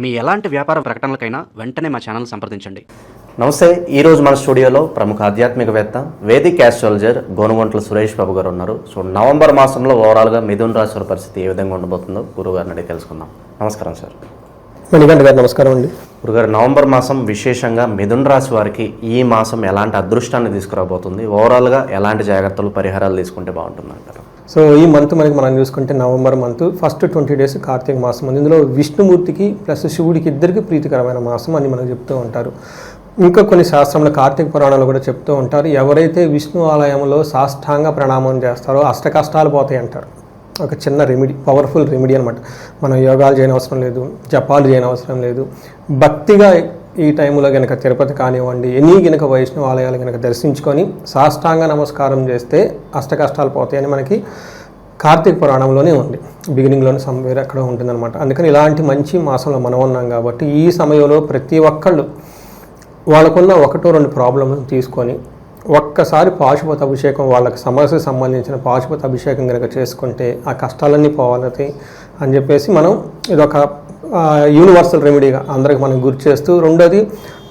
మీ ఎలాంటి వ్యాపార ప్రకటనలకైనా వెంటనే మా ఛానల్ సంప్రదించండి. నమస్తే ఈరోజు మన స్టూడియోలో ప్రముఖ ఆధ్యాత్మికవేత్త వేదిక్ ఆస్ట్రాలజర్ గోనుగొంట్ల సురేష్ బాబు గారు ఉన్నారు. సో నవంబర్ మాసంలో ఓవరాల్గా మిథున్ రాశి వారి పరిస్థితి ఏ విధంగా ఉండబోతుందో గురుగారిని అడిగి తెలుసుకుందాం. నమస్కారం సార్. మణికంఠ గారు నమస్కారం అండి. గురుగారు నవంబర్ మాసం విశేషంగా మిథున్ రాశి వారికి ఈ మాసం ఎలాంటి అదృష్టాన్ని తీసుకురాబోతుంది? ఓవరాల్గా ఎలాంటి జాగ్రత్తలు పరిహారాలు తీసుకుంటే బాగుంటుంది అంటారు సో ఈ మంత్ మనకి మనం చూసుకుంటే November month first twenty days Kartika మాసం ఉంది ఇందులో విష్ణుమూర్తికి ప్లస్ శివుడికి ఇద్దరికి ప్రీతికరమైన మాసం అని మనకు చెప్తూ ఉంటారు. ఇంకా కొన్ని శాస్త్రంలో కార్తీక పురాణాలు కూడా చెప్తూ ఉంటారు. ఎవరైతే విష్ణు ఆలయంలో సాష్టాంగ ప్రణామం చేస్తారో అష్టకష్టాలు పోతాయి అంటారు. ఒక చిన్న రెమెడీ పవర్ఫుల్ రెమెడీ అనమాట మనం యోగాలు చేయని అవసరం లేదు జపాలు చేయని అవసరం లేదు. భక్తిగా ఈ టైంలో కనుక తిరుపతి కానివ్వండి ఎనీ గనక వైష్ణవ ఆలయాలు దర్శించుకొని సాష్టాంగ నమస్కారం చేస్తే అష్ట కష్టాలు పోతాయని మనకి కార్తీక పురాణంలోనే ఉంది. బిగినింగ్లోనే సమ్వేర్ అక్కడ ఉంటుందన్నమాట. అందుకని ఇలాంటి మంచి మాసంలో మనం ఉన్నాం కాబట్టి ఈ సమయంలో ప్రతి ఒక్కళ్ళు వాళ్ళకున్న ఒకటో రెండు ప్రాబ్లమ్స్ తీసుకొని ఒక్కసారి పాశుపత అభిషేకం వాళ్ళకి సమస్యకు సంబంధించిన పాశుపత అభిషేకం కనుక చేసుకుంటే ఆ కష్టాలన్నీ పోవాలి అని చెప్పేసి మనం ఇదొక యూనివర్సల్ రెమెడీగా అందరికి మనం గుర్తు చేస్తూ రెండోది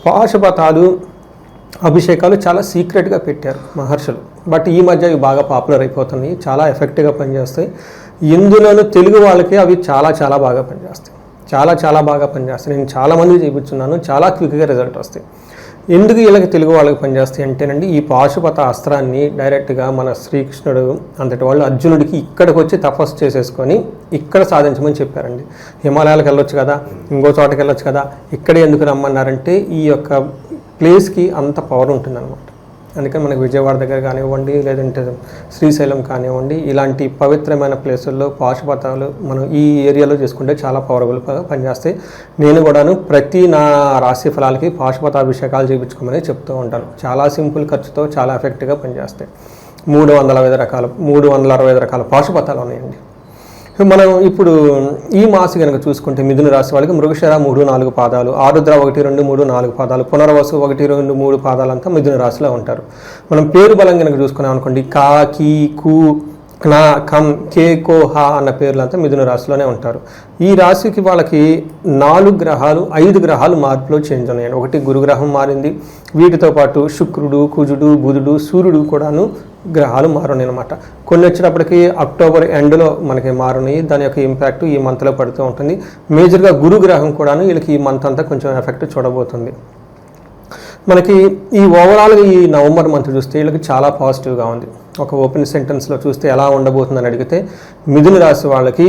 పాశుపతాలు అభిషేకాలు చాలా సీక్రెట్గా పెట్టారు మహర్షులు. బట్ ఈ మధ్య అవి బాగా పాపులర్ అయిపోతున్నాయి చాలా ఎఫెక్ట్గా పనిచేస్తాయి. ఇందులోనూ తెలుగు వాళ్ళకి అవి చాలా చాలా బాగా పనిచేస్తాయి. చాలా చాలా బాగా పనిచేస్తాయి. నేను చాలామంది చూపించున్నాను చాలా క్విక్గా రిజల్ట్ వస్తాయి. ఎందుకు వీళ్ళకి తెలుగు వాళ్ళకి పనిచేస్తాయి అంటేనండి ఈ పాశుపత అస్త్రాన్ని డైరెక్ట్గా మన శ్రీకృష్ణుడు అంతటి వాళ్ళు అర్జునుడికి ఇక్కడికి వచ్చి తపస్సు చేసేసుకొని ఇక్కడ సాధించమని చెప్పారండి. హిమాలయాలకు వెళ్ళొచ్చు కదా ఇంకో చోటకి వెళ్ళొచ్చు కదా ఇక్కడే ఎందుకు రమ్మన్నారంటే ఈ యొక్క ప్లేస్కి అంత పవర్ ఉంటుందన్నమాట. అందుకని మనకు విజయవాడ దగ్గర కానివ్వండి లేదంటే శ్రీశైలం కానివ్వండి ఇలాంటి పవిత్రమైన ప్లేసుల్లో పాశుపతాలు మనం ఈ ఏరియాలో చేసుకుంటే చాలా పవర్ఫుల్గా పనిచేస్తాయి. నేను కూడాను ప్రతి నా రాశి ఫలాలకి పాశుపత అభిషేకాలు చేయించుకోమని చెప్తూ ఉంటాను. చాలా సింపుల్ ఖర్చుతో చాలా ఎఫెక్ట్గా పనిచేస్తాయి. మూడు వందల ఐదు రకాల మూడు వందల అరవై ఐదు రకాల పాశుపతాలు ఉన్నాయండి. మనం ఇప్పుడు ఈ మాసి కనుక చూసుకుంటే మిథున రాశి వాళ్ళకి మృగశర మూడు నాలుగు పాదాలు ఆరుద్ర ఒకటి రెండు మూడు నాలుగు పాదాలు పునర్వసు ఒకటి రెండు మూడు పాదాలు అంతా మిథున రాశిలో ఉంటారు. మనం పేరు బలం కనుక చూసుకున్నాం అనుకోండి కా కీ కు నా కం కే కో హా అన్న పేర్లంతా మిథున రాశిలోనే ఉంటారు. ఈ రాశికి వాళ్ళకి నాలుగు గ్రహాలు ఐదు గ్రహాలు మార్పులో చేంజ్ ఉన్నాయండి. ఒకటి గురుగ్రహం మారింది. వీటితో పాటు శుక్రుడు కుజుడు బుధుడు సూర్యుడు కూడాను గ్రహాలు మారున్నాయి అనమాట కొన్ని వచ్చేటప్పటికి అక్టోబర్ ఎండ్లో మనకి మారున్నాయి. దాని యొక్క ఇంపాక్ట్ ఈ మంత్లో పడుతూ ఉంటుంది. మేజర్గా గురు గ్రహం కూడాను వీళ్ళకి ఈ మంత్ అంతా కొంచెం ఎఫెక్ట్ చూడబోతుంది. మనకి ఈ ఓవరాల్గా ఈ నవంబర్ మంత్ చూస్తే వీళ్ళకి చాలా పాజిటివ్గా ఉంది. ఒక ఓపెన్ సెంటెన్స్లో చూస్తే ఎలా ఉండబోతుందని అడిగితే మిథున రాశి వాళ్ళకి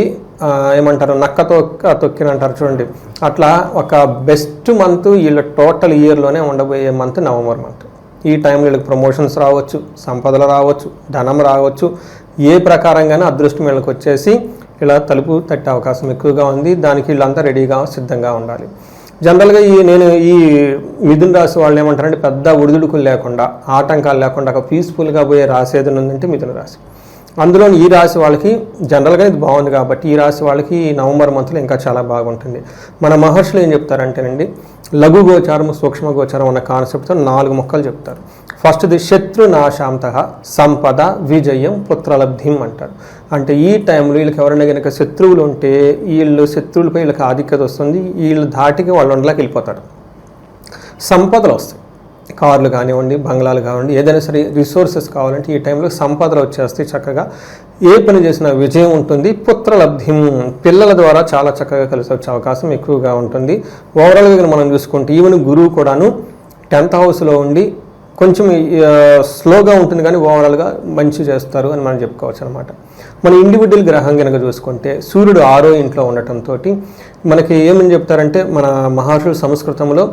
ఏమంటారు నక్క తొక్క తొక్కిన అంటారు చూడండి. అట్లా ఒక బెస్ట్ మంత్ వీళ్ళ టోటల్ ఇయర్లోనే ఉండబోయే మంత్ నవంబర్ మంత్ ఈ టైంలో వీళ్ళకి ప్రమోషన్స్ రావచ్చు సంపదలు రావచ్చు ధనం రావచ్చు. ఏ ప్రకారంగానే అదృష్టం వీళ్ళకి వచ్చేసి ఇలా తలుపు తట్టే అవకాశం ఎక్కువగా ఉంది. దానికి వీళ్ళంతా రెడీగా సిద్ధంగా ఉండాలి. జనరల్గా ఈ నేను ఈ మిథున రాశి వాళ్ళు ఏమంటారంటే పెద్ద ఒడిదుడుకులు లేకుండా ఆటంకాలు లేకుండా ఒక పీస్ఫుల్గా పోయే రాశి ఏదైనా ఉందంటే మిథున రాశి. అందులో ఈ రాశి వాళ్ళకి జనరల్గా ఇది బాగుంది కాబట్టి ఈ రాశి వాళ్ళకి ఈ నవంబర్ మంత్లో ఇంకా చాలా బాగుంటుంది. మన మహర్షులు ఏం చెప్తారంటేనండి లఘు గోచారం సూక్ష్మ గోచారం అన్న కాన్సెప్ట్తో నాలుగు మొక్కలు చెప్తారు. ఫస్ట్ది శత్రునాశాంత సంపద విజయం పుత్రలబ్ధిం అంటారు అంటే ఈ టైంలో వీళ్ళకి ఎవరైనా కనుక శత్రువులు ఉంటే వీళ్ళు శత్రువులపై వీళ్ళకి ఆధిక్యత వస్తుంది వీళ్ళు ధాటికి వాళ్ళ ఉండలోకి వెళ్ళిపోతారు. సంపదలు వస్తాయి. కార్లు కానివ్వండి బంగ్లాలు కానివ్వండి ఏదైనా సరే రిసోర్సెస్ కావాలంటే ఈ టైంలో సంపదలు వచ్చేస్తాయి చక్కగా. ఏ పని చేసినా విజయం ఉంటుంది పుత్రలబ్ధిం పిల్లల ద్వారా చాలా చక్కగా కలిసి వచ్చే అవకాశం ఎక్కువగా ఉంటుంది. ఓవరాల్గా మనం చూసుకుంటే ఈవెన్ గురువు కూడాను టెన్త్ హౌస్లో ఉండి కొంచెం స్లోగా ఉంటుంది కానీ ఓవరాల్గా మంచి చేస్తారు అని మనం చెప్పుకోవచ్చు అనమాట మన ఇండివిజువల్ గ్రహం కనుక చూసుకుంటే సూర్యుడు ఆరో ఇంట్లో ఉండటంతో మనకి ఏమని చెప్తారంటే మన మహర్షులు సంస్కృతంలో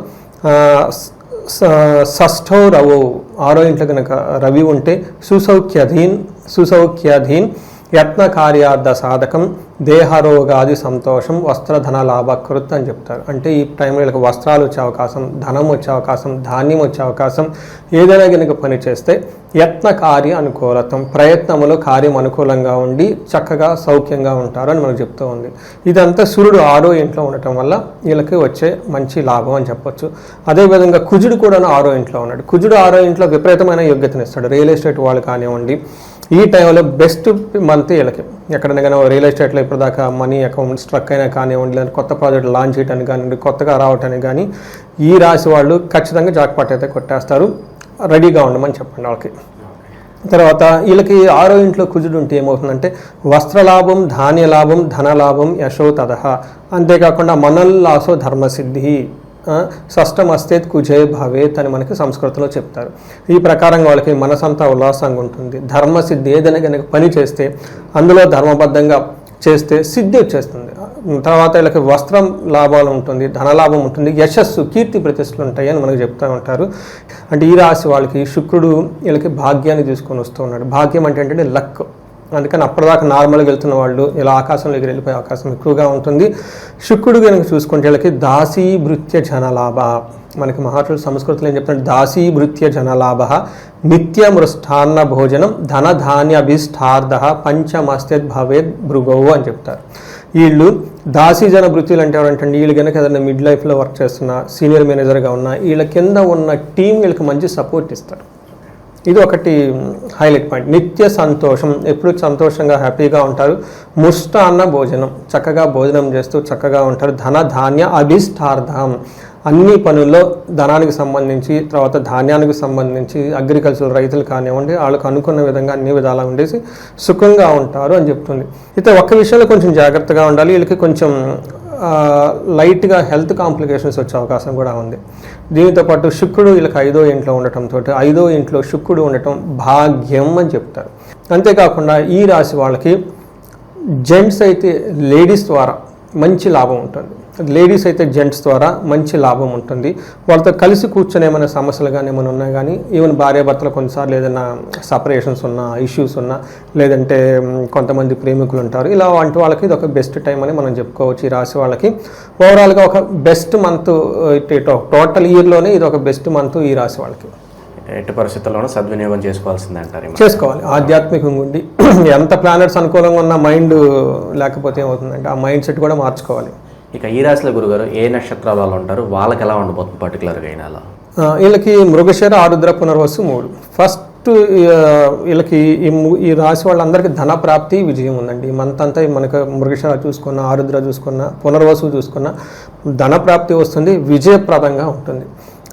షష్ఠో రవో ఆరో ఇంట్లో కనుక రవి ఉంటే సుసౌఖ్యధీన్ సుసౌఖ్యధీన్ యత్న కార్యార్థ సాధకం దేహరోగాది సంతోషం వస్త్రధన లాభకృత్ అని చెప్తారు. అంటే ఈ టైంలో వీళ్ళకి వస్త్రాలు వచ్చే అవకాశం ధనం వచ్చే అవకాశం ధాన్యం వచ్చే అవకాశం ఏదైనా కనుక పని చేస్తే యత్న కార్య అనుకూలతం ప్రయత్నములో కార్యం అనుకూలంగా ఉండి చక్కగా సౌఖ్యంగా ఉంటారు అని మనకు చెప్తూ ఉంది. ఇదంతా సూర్యుడు ఆరో ఇంట్లో ఉండటం వల్ల వీళ్ళకి వచ్చే మంచి లాభం అని చెప్పొచ్చు. అదేవిధంగా కుజుడు కూడా ఆరో ఇంట్లో ఉన్నాడు. కుజుడు ఆరో ఇంట్లో విపరీతమైన యోగ్యతనిస్తాడు. రియల్ ఎస్టేట్ వాళ్ళు కానివ్వండి ఈ టైంలో బెస్ట్ మంత్ వీళ్ళకి. ఎక్కడైనా కానీ రియల్ ఎస్టేట్లో ఇప్పటిదాకా మనీ అకౌంట్ స్ట్రక్ అయినా కానివ్వండి లేదా కొత్త ప్రాజెక్ట్ లాంచ్ చేయడానికి కానివ్వండి కొత్తగా రావటానికి కానీ ఈ రాశి వాళ్ళు ఖచ్చితంగా జాక్పాట్ అయితే కొట్టేస్తారు. రెడీగా ఉండమని చెప్పండి వాళ్ళకి. తర్వాత వీళ్ళకి ఆరో ఇంట్లో కుజుడు ఉంటే ఏమవుతుందంటే వస్త్రలాభం ధాన్య లాభం ధన లాభం యశో తదహ. అంతేకాకుండా మనల్లాసో ధర్మసిద్ధి. ఆ, షష్టమస్తేత్ కుజే భవేత్ అని మనకి సంస్కృతంలో చెప్తారు. ఈ ప్రకారంగా వాళ్ళకి మనసంతా ఉల్లాసంగా ఉంటుంది. ధర్మసిద్ధి ఏదైనా కనుక పని చేస్తే అందులో ధర్మబద్ధంగా చేస్తే సిద్ధి వచ్చేస్తుంది. తర్వాత వీళ్ళకి వస్త్రం లాభాలు ఉంటుంది ధనలాభం ఉంటుంది యశస్సు కీర్తి ప్రతిష్టలు ఉంటాయి అని మనకు చెప్తూ ఉంటారు. అంటే ఈ రాశి వాళ్ళకి శుక్రుడు వీళ్ళకి భాగ్యాన్ని తీసుకొని వస్తూ ఉన్నాడు. భాగ్యం అంటే ఏంటంటే లక్. అందుకని అప్పటిదాకా నార్మల్గా వెళ్తున్న వాళ్ళు ఇలా ఆకాశంలోకి వెళ్ళిపోయే అవకాశం ఎక్కువగా ఉంటుంది. శుక్రుడు కనుక చూసుకుంటే వీళ్ళకి దాసీ భృత్య జనలాభ. మనకి మహాత్ములు సంస్కృతిలో ఏం చెప్తున్నారు? దాసీ భృత్య జనలాభ. నిత్య మృష్టాన్న భోజనం ధన ధాన్యాభిష్టార్థ పంచమస్తేద్ భవేద్ భృగవు అని చెప్తారు. వీళ్ళు దాసీ జన వృత్తులు అంటే ఎవరంటే వీళ్ళు కనుక ఏదైనా మిడ్ లైఫ్లో వర్క్ చేస్తున్నా సీనియర్ మేనేజర్గా ఉన్నా వీళ్ళ కింద ఉన్న టీం వీళ్ళకి మంచి సపోర్ట్ ఇస్తారు. ఇది ఒకటి హైలైట్ పాయింట్. నిత్య సంతోషం. ఎప్పుడు సంతోషంగా హ్యాపీగా ఉంటారు? ముష్టాన్న భోజనం. చక్కగా భోజనం చేస్తూ చక్కగా ఉంటారు. ధన ధాన్య అభిష్టార్థం అన్ని పనుల్లో ధనానికి సంబంధించి తర్వాత ధాన్యానికి సంబంధించి అగ్రికల్చర్ రైతులు కానివ్వండి వాళ్ళకు అనుకున్న విధంగా అన్ని విధాలా ఉండేసి సుఖంగా ఉంటారు అని చెప్తుంది. అయితే ఒక్క విషయంలో కొంచెం జాగ్రత్తగా ఉండాలి. వీళ్ళకి కొంచెం లైట్గా హెల్త్ కాంప్లికేషన్స్ వచ్చే అవకాశం కూడా ఉంది. దీనితో పాటు శుక్రుడు వీళ్ళకి ఐదో ఇంట్లో ఉండటంతో ఐదో ఇంట్లో శుక్రుడు ఉండటం భాగ్యం అని చెప్తారు. అంతేకాకుండా ఈ రాశి వాళ్ళకి జెంట్స్ అయితే లేడీస్ ద్వారా మంచి లాభం ఉంటుంది. లేడీస్ అయితే జెంట్స్ ద్వారా మంచి లాభం ఉంటుంది. వాళ్ళతో కలిసి కూర్చొని ఏమైనా సమస్యలు కానీ ఏమైనా ఉన్నా కానీ ఈవెన్ భార్యాభర్తలు కొన్నిసార్లు ఏదైనా సపరేషన్స్ ఉన్నా ఇష్యూస్ ఉన్నా లేదంటే కొంతమంది ప్రేమికులు ఉంటారు. ఇలా వంటి వాళ్ళకి ఇది ఒక బెస్ట్ టైం అని మనం చెప్పుకోవచ్చు ఈ రాశి వాళ్ళకి. ఓవరాల్గా ఒక బెస్ట్ మంత్ టోటల్ ఇయర్లోనే ఇది ఒక బెస్ట్ మంత్ ఈ రాశి వాళ్ళకి. ఎట్టి పరిస్థితుల్లోనూ సద్వినియోగం చేసుకోవాల్సిందే అంటారు. చేసుకోవాలి. ఆధ్యాత్మికంగా ఉండి ఎంత ప్లానెట్స్ అనుకూలంగా ఉన్న మైండ్ లేకపోతే ఏమవుతుందంటే ఆ మైండ్ సెట్ కూడా మార్చుకోవాలి. ఇక ఈ రాశిలో గురుగారు ఏ నక్షత్రాల వాళ్ళు ఉంటారు? వాళ్ళకి ఎలా ఉండబోతుంది పర్టికులర్గా అయిన వీళ్ళకి మృగశర ఆరుద్ర పునర్వసు మూడు. ఫస్ట్ వీళ్ళకి ఈ ఈ రాశి వాళ్ళందరికీ ధన ప్రాప్తి విజయం ఉందండి. ఈ మంత్ అంతా మనకు మృగశర చూసుకున్న ఆరుద్ర చూసుకున్న పునర్వసు చూసుకున్న ధన ప్రాప్తి వస్తుంది విజయప్రదంగా ఉంటుంది.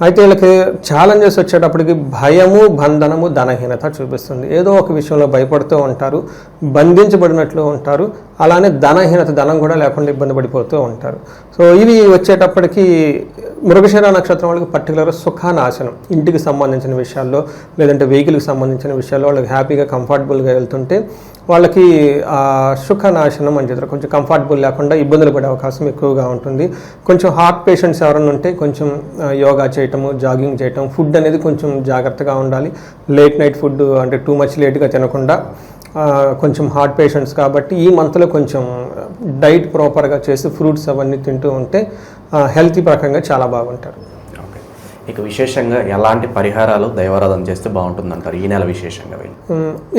అయితే వీళ్ళకి ఛాలెంజెస్ వచ్చేటప్పటికి భయము బంధనము ధనహీనత చూపిస్తుంది. ఏదో ఒక విషయంలో భయపడుతూ ఉంటారు బంధించబడినట్లు ఉంటారు అలానే ధనహీనత ధనం కూడా లేకుండా ఇబ్బంది పడిపోతూ ఉంటారు. సో ఇవి వచ్చేటప్పటికి మృగశిర నక్షత్రం వాళ్ళకి పర్టికులర్ సుఖానాశనం. ఇంటికి సంబంధించిన విషయాల్లో లేదంటే వెహికల్కి సంబంధించిన విషయాల్లో వాళ్ళకి హ్యాపీగా కంఫర్టబుల్గా వెళ్తుంటే వాళ్ళకి సుఖనాశనం అని చెప్తారు. కొంచెం కంఫర్టబుల్ లేకుండా ఇబ్బందులు పడే అవకాశం ఎక్కువగా ఉంటుంది. కొంచెం హార్ట్ పేషెంట్స్ ఎవరైనా ఉంటే కొంచెం యోగా చేయటము జాగింగ్ చేయటం ఫుడ్ అనేది కొంచెం జాగ్రత్తగా ఉండాలి. లేట్ నైట్ ఫుడ్ అంటే టూ మచ్ లేట్గా తినకుండా కొంచెం హార్ట్ పేషెంట్స్ కాబట్టి ఈ మంత్లో కొంచెం డైట్ ప్రాపర్గా చేసి ఫ్రూట్స్ అవన్నీ తింటూ ఉంటే హెల్తీ ప్రకంగా చాలా బాగుంటారు. ఓకే. ఇక విశేషంగా ఎలాంటి పరిహారాలు దైవారాధన చేస్తే బాగుంటుందంటారు? ఈ నెల విశేషంగా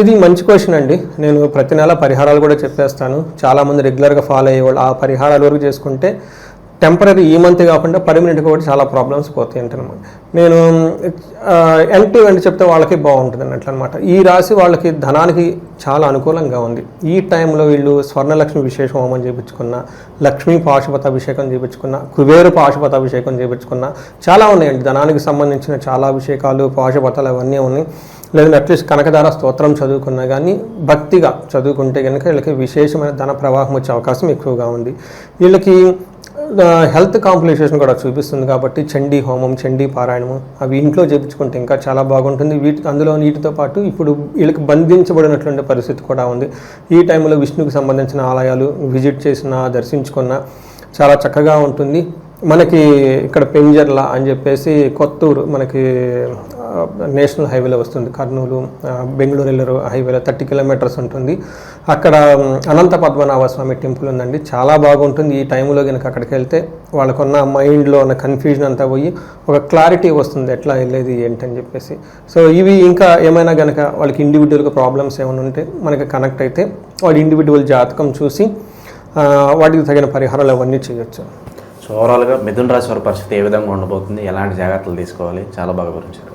ఇది మంచి క్వశ్చన్ అండి. నేను ప్రతి నెల పరిహారాలు కూడా చెప్పేస్తాను. చాలామంది రెగ్యులర్గా ఫాలో అయ్యేవాళ్ళు ఆ పరిహారాల వరకు చేసుకుంటే టెంపరీ ఈ మంత్ కాకుండా పర్మనెంట్గా కూడా చాలా ప్రాబ్లమ్స్ పోతాయి అంటనమాట నేను ఎన్టీ వెంట చెప్తే వాళ్ళకి బాగుంటుంది అన్నట్లు అనమాట ఈ రాశి వాళ్ళకి ధనానికి చాలా అనుకూలంగా ఉంది. ఈ టైంలో వీళ్ళు స్వర్ణలక్ష్మి విశేష హోమం చేయించుకున్న లక్ష్మీ పాశుపత అభిషేకం చేయించుకున్న కుబేరు పాశుపత అభిషేకం చేయించుకున్న చాలా ఉన్నాయండి. ధనానికి సంబంధించిన చాలా అభిషేకాలు పాశుపతలు అవన్నీ ఉన్నాయి. లేదంటే అట్లీస్ట్ కనకదార స్తోత్రం చదువుకున్నా కానీ భక్తిగా చదువుకుంటే కనుక వీళ్ళకి విశేషమైన ధన ప్రవాహం వచ్చే అవకాశం ఎక్కువగా ఉంది. వీళ్ళకి హెల్త్ కాంప్లికేషన్ కూడా చూపిస్తుంది కాబట్టి చండీ హోమం చండీ పారాయణము అవి ఇంట్లో చేపించుకుంటే ఇంకా చాలా బాగుంటుంది. వీటి అందులో వీటితో పాటు ఇప్పుడు వీళ్ళకి బంధించబడినటువంటి పరిస్థితి కూడా ఉంది. ఈ టైంలో విష్ణుకు సంబంధించిన ఆలయాలు విజిట్ చేసిన దర్శించుకున్న చాలా చక్కగా ఉంటుంది. మనకి ఇక్కడ పెంజర్ల అని చెప్పేసి కొత్తూరు మనకి నేషనల్ హైవేలో వస్తుంది. కర్నూలు బెంగళూరు వెళ్ళరు హైవేలో థర్టీ కిలోమీటర్స్ ఉంటుంది. అక్కడ అనంత పద్మనాభ స్వామి టెంపుల్ ఉందండి. చాలా బాగుంటుంది. ఈ టైంలో కనుక అక్కడికి వెళ్తే వాళ్ళకున్న మైండ్లో ఉన్న కన్ఫ్యూజన్ అంతా పోయి ఒక క్లారిటీ వస్తుంది. ఎట్లా వెళ్ళేది ఏంటని చెప్పేసి. సో ఇవి ఇంకా ఏమైనా కనుక వాళ్ళకి ఇండివిజువల్గా ప్రాబ్లమ్స్ ఏమైనా ఉంటే మనకి కనెక్ట్ అయితే వాడి ఇండివిజువల్ జాతకం చూసి వాటికి తగిన పరిహారాలు అవన్నీ చేయొచ్చు. సో ఓవరాల్గా మిథున్ రాశి వారి పరిస్థితి ఏ విధంగా ఉండబోతుంది? ఎలాంటి జాగ్రత్తలు తీసుకోవాలి? చాలా బాగా వివరించారు.